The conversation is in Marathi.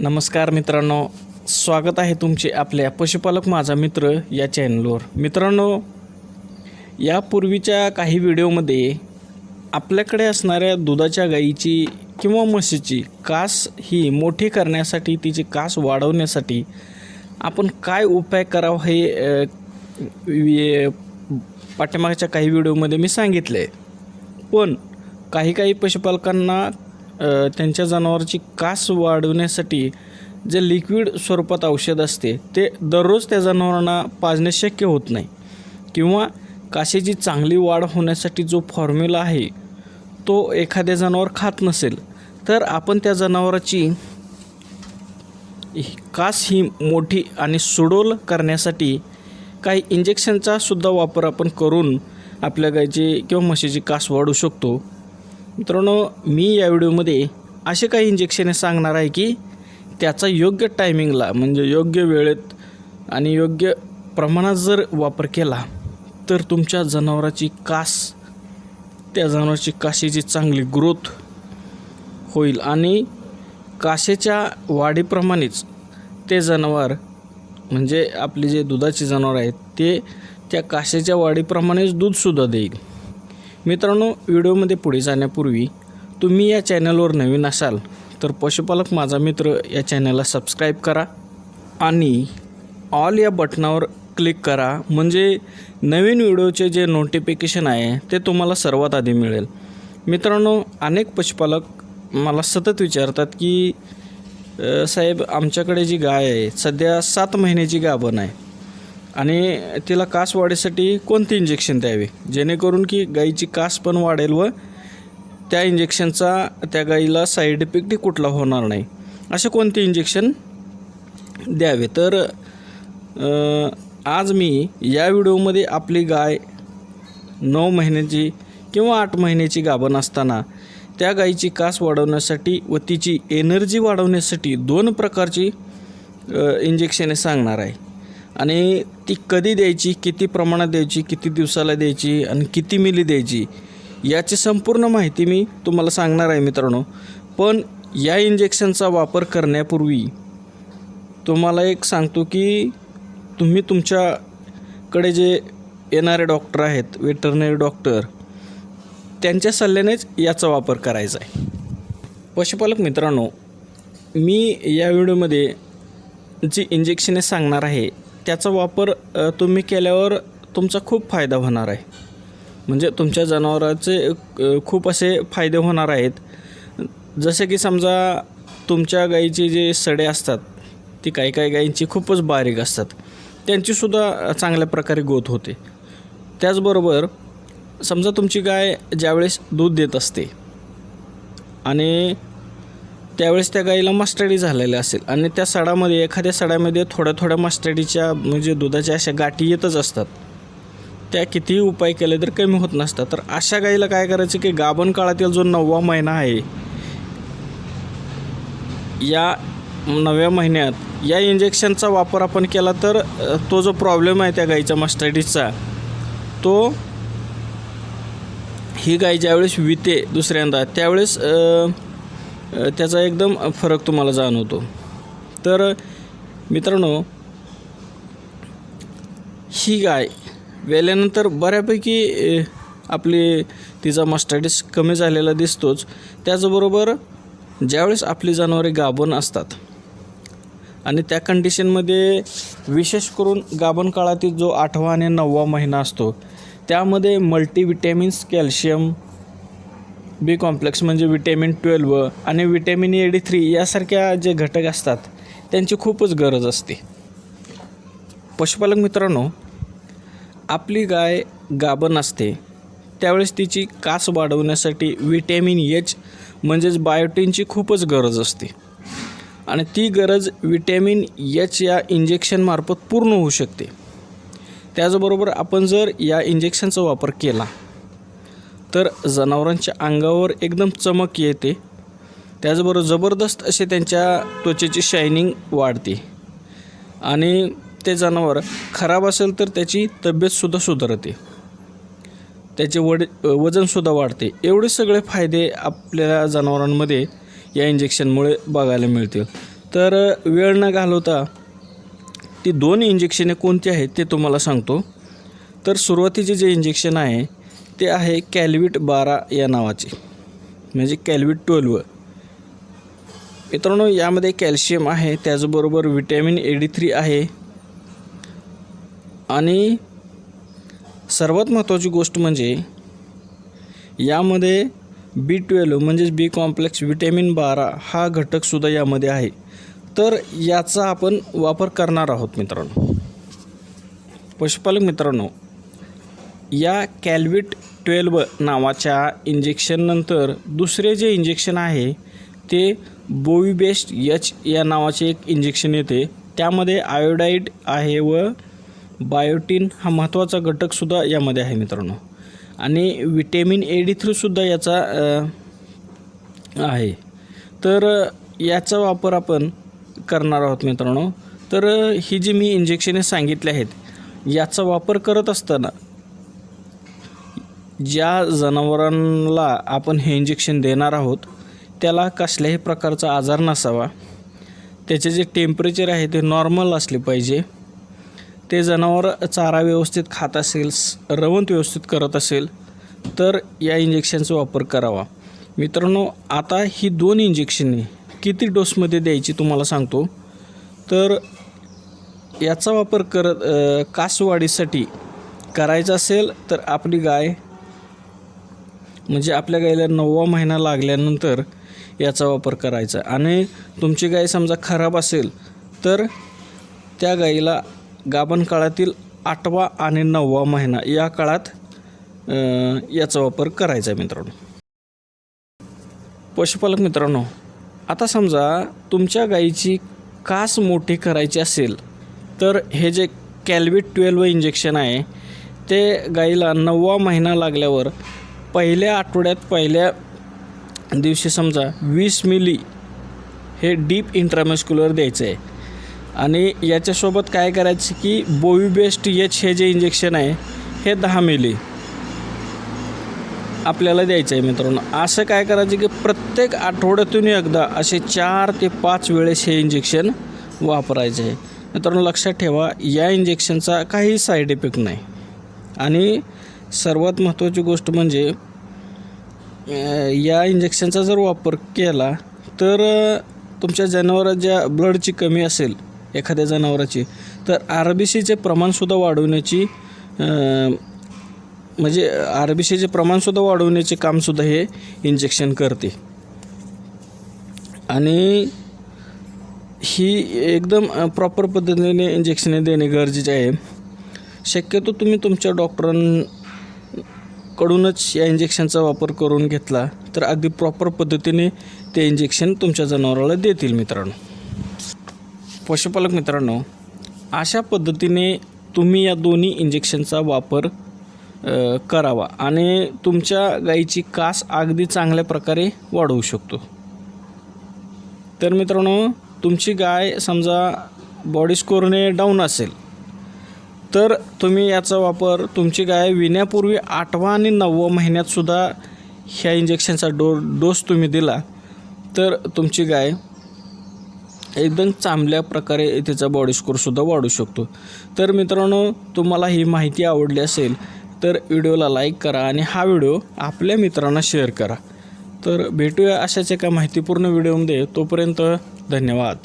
नमस्कार मित्रांनो स्वागत आहे तुमचे आपल्या पशुपालक माझा मित्र या चॅनलवर. मित्रांनो यापूर्वीच्या काही व्हिडिओमध्ये आपल्याकडे असणाऱ्या दुधाच्या गाईची किंवा म्हशीची कास ही मोठी करण्यासाठी तिची कास वाढवण्यासाठी आपण काय उपाय करावा हे पाठीमागच्या काही व्हिडिओमध्ये मी सांगितलं. आहे पण काही काही पशुपालकांना त्यांच्या जनावरांची कास वाढवण्यासाठी जे लिक्विड स्वरूपात औषध असते ते दररोज त्या जनावरांना पाजणे शक्य होत नाही. किंवा काशीची चांगली वाढ होण्यासाठी जो फॉर्म्युला आहे तो एखाद्या जनावर खात नसेल तर आपण त्या जनावराची कास ही मोठी आणि सुडोल करण्यासाठी काही इंजेक्शनचा सुद्धा वापर आपण करून आपल्या गायची किंवा म्हशीची कास वाढवू शकतो. मित्रांनो मी या व्हिडिओमध्ये असे काही इंजेक्शने सांगणार आहे की त्याचा योग्य टायमिंगला म्हणजे योग्य वेळेत आणि योग्य प्रमाणात जर वापर केला तर तुमच्या जनावराची कास त्या जनावराची काशीची चांगली ग्रोथ होईल. आणि काशेच्या वाढीप्रमाणेच ते जनावर म्हणजे आपले जे दुधाचे जनावर आहेत ते त्या काशेच्या वाढीप्रमाणेच दूधसुद्धा देईल. मित्रांनो व्हिडिओमध्ये पुढे जाण्यापूर्वी तुम्ही या चॅनलवर नवीन असाल तर पशुपालक माझा मित्र या चॅनलला सबस्क्राईब करा आणि ऑल या बटनावर क्लिक करा. म्हणजे नवीन व्हिडिओचे जे नोटिफिकेशन आहे ते तुम्हाला सर्वात आधी मिळेल. मित्रांनो अनेक पशुपालक मला सतत विचारतात की साहेब आमच्याकडे जी गाय आहे सध्या सात महिन्याची गाभण आहे. आणि तिला कास वाढीसाठी कोणते इंजेक्शन द्यावे? जेणेकरून की गाईची कास पण वाढेल व त्या इंजेक्शनचा त्या गाईला साईड इफेक्टही कुठला होणार नाही. असे कोणते इंजेक्शन द्यावे? तर आज मी या व्हिडिओमध्ये आपली गाय नऊ महिन्याची किंवा आठ महिन्याची गाभण असताना त्या गाईची कास वाढवण्यासाठी व तिची एनर्जी वाढवण्यासाठी दोन प्रकारची इंजेक्शने सांगणार आहे. आणि ती कधी द्यायची किती प्रमाणात द्यायची किती दिवसाला द्यायची आणि किती मिली द्यायची याची संपूर्ण माहिती मी तुम्हाला सांगणार आहे मित्रांनो. पण या इंजेक्शनचा वापर करण्यापूर्वी तुम्हाला एक सांगतो की तुम्ही तुमच्याकडे जे येणारे डॉक्टर आहेत वेटरनरी डॉक्टर त्यांच्या सल्ल्यानेच याचा वापर करायचा आहे. पशुपालक मित्रांनो मी या व्हिडिओमध्ये जी इंजेक्शने सांगणार आहे त्याचा वापर तुम्ही केल्यावर तुमचा खूप फायदा होणार आहे. म्हणजे तुमच्या जनावराचे खूप असे फायदे होणार आहेत. जसे की समजा तुमच्या गाईचे जे सडे असतात ती काही काही गायींची खूपच बारीक असतात. त्यांचीसुद्धा चांगल्या प्रकारे गोत होते. त्याचबरोबर समजा तुमची गाय ज्यावेळेस दूध देत असते आणि त्यावेळेस त्या गाईला मस्टडी झालेल्या असेल. आणि त्या सडामध्ये एखाद्या सडामध्ये थोड्या थोड्या मस्टडीच्या म्हणजे दुधाच्या अशा गाठी येतच असतात. त्या कितीही उपाय केले तर कमी होत नसतात. तर अशा गाईला काय करायचं की गाभण काळातील जो नववा महिना आहे या नव्या महिन्यात या इंजेक्शनचा वापर आपण केला तर तो जो प्रॉब्लेम आहे त्या गाईच्या मस्टडीजचा तो ही गाय ज्यावेळेस विते दुसऱ्यांदा त्यावेळेस त्याचा एकदम फरक तुम्हाला जाणवतो. तर मित्रांनो ही गाय वेल्यानंतर बऱ्यापैकी आपली तिचा मस्टॅडिस कमी झालेला दिसतोच. त्याचबरोबर ज्यावेळेस आपली जनावरे गाभण असतात आणि त्या कंडिशनमध्ये विशेष करून गाभण काळातील जो आठवा आणि नववा महिना असतो त्यामध्ये मल्टीविटॅमिन्स कॅल्शियम बी कॉम्प्लेक्स म्हणजे विटॅमिन ट्वेल्व आणि विटॅमिन ए डी थ्री यासारख्या जे घटक असतात त्यांची खूपच गरज असते. पशुपालक मित्रांनो आपली गाय गाभण असते त्यावेळेस तिची कास वाढवण्यासाठी विटॅमिन एच म्हणजेच बायोटीनची खूपच गरज असते. आणि ती गरज विटॅमिन एच या इंजेक्शनमार्फत पूर्ण होऊ शकते. त्याचबरोबर आपण जर या इंजेक्शनचा वापर केला तर जनावरांच्या अंगावर एकदम चमक येते. त्याचबरोबर जबरदस्त असे त्यांच्या त्वचेची शायनिंग वाढते. आणि ते जनावर खराब असेल तर त्याची तब्येतसुद्धा सुधारते. त्याचे वड वजनसुद्धा वाढते. एवढे सगळे फायदे आपल्या जनावरांमध्ये या इंजेक्शनमुळे बघायला मिळतील. तर वेळ न घालवता ती दोन इंजेक्शने कोणती आहेत ते तुम्हाला सांगतो. तर सुरुवातीचे जे इंजेक्शन आहे ते आहे कॅल्विट बारा या नावाचे. म्हणजे कॅल्विट ट्वेल्व मित्रांनो यामध्ये कॅल्शियम आहे त्याचबरोबर व्हिटॅमिन ए डी थ्री आहे. आणि सर्वात महत्त्वाची गोष्ट म्हणजे यामध्ये बी ट्वेल्व म्हणजेच बी कॉम्प्लेक्स विटॅमिन बारा हा घटकसुद्धा यामध्ये आहे. तर याचा आपण वापर करणार आहोत मित्रांनो. पशुपालक मित्रांनो या कॅल्विट ट्वेल्व नावाच्या इंजेक्शननंतर दुसरे जे इंजेक्शन आहे ते बोवीबेस्ट एच या नावाचे एक इंजेक्शन येते. त्यामध्ये आयोडाईड आहे व बायोटीन हा महत्त्वाचा घटकसुद्धा यामध्ये आहे मित्रांनो. आणि विटॅमिन ए डी थ्रीसुद्धा याचा आहे. तर याचा वापर आपण करणार आहोत मित्रांनो. तर ही जी मी इंजेक्शने सांगितली आहेत याचा वापर करत असताना ज्या जनावरांना आपण हे इंजेक्शन देणार आहोत त्याला कसल्याही प्रकारचा आजार नसावा. त्याचे जे टेम्परेचर आहे ते नॉर्मल असले पाहिजे. ते जनावर चारा व्यवस्थित खात असेल रवंत व्यवस्थित करत असेल तर या इंजेक्शनचा वापर करावा. मित्रांनो आता ही दोन इंजेक्शने किती डोसमध्ये द्यायची तुम्हाला सांगतो. तर याचा वापर करत कासवाढीसाठी करायचा असेल तर आपली गाय म्हणजे आपल्या गायीला नववा महिना लागल्यानंतर याचा वापर करायचा. आणि तुमची गाय समजा खराब असेल तर त्या गाईला गाभण काळातील आठवा आणि नववा महिना या काळात याचा वापर करायचा आहे मित्रांनो. पशुपालक मित्रांनो आता समजा तुमच्या गाईची कास मोठी करायची असेल तर हे जे कॅल्विट ट्वेल्व इंजेक्शन आहे ते गाईला नववा महिना लागल्यावर पहिल्या आठवड्यात पहिल्या दिवशी समजा वीस मिली हे डीप इंट्रामस्क्युलर द्यायचं आहे आणि याच्यासोबत काय करायचं की बोवीबेस्ट एच हे जे इंजेक्शन आहे हे दहा मिली आपल्याला द्यायचं आहे मित्रांनो. असं काय करायचं की प्रत्येक आठवड्यातून एकदा असे चार ते पाच वेळेस हे इंजेक्शन वापरायचे आहे मित्रांनो लक्षात ठेवा या इंजेक्शनचा काही साईड इफेक्ट नाही. आणि सर्वात महत्त्वाची गोष्ट म्हणजे या इंजेक्शनचा जर वापर केला तर तुमच्या तुमच्या जनावराच्या ब्लडची कमी असेल एखाद्या जनावराची तर आर बी सीचे प्रमाणसुद्धा वाढवण्याची म्हणजे आर बी सीचे प्रमाणसुद्धा वाढवण्याचे कामसुद्धा हे इंजेक्शन करते. आणि ही एकदम प्रॉपर पद्धतीने इंजेक्शने देणे गरजेचे आहे. शक्यतो तुम्ही तुमच्या कडूनच या इंजेक्शनचा वापर करून घेतला तर अगदी प्रॉपर पद्धतीने ते इंजेक्शन तुमच्या जनावराला देतील मित्रांनो. पशुपालक मित्रांनो अशा पद्धतीने तुम्ही या दोन्ही इंजेक्शनचा वापर करावा आणि तुमच्या गाईची कास अगदी चांगल्या प्रकारे वाढवू शकतो. तर मित्रांनो तुमची गाय समजा बॉडी स्कोरने डाऊन असेल तर तुम्ही याचा वापर तुमची गाय विण्यापूर्वी आठवा आणि नववा महिन्यातसुद्धा ह्या इंजेक्शनचा डो डोस तुम्ही दिला तर तुमची गाय एकदम चांगल्या प्रकारे तिचा बॉडी स्कोरसुद्धा वाढू शकतो. तर मित्रांनो तुम्हाला ही माहिती आवडली असेल तर व्हिडिओला लाईक करा आणि हा व्हिडिओ आपल्या मित्रांना शेअर करा. तर भेटूया अशाच एका माहितीपूर्ण व्हिडिओमध्ये तोपर्यंत धन्यवाद.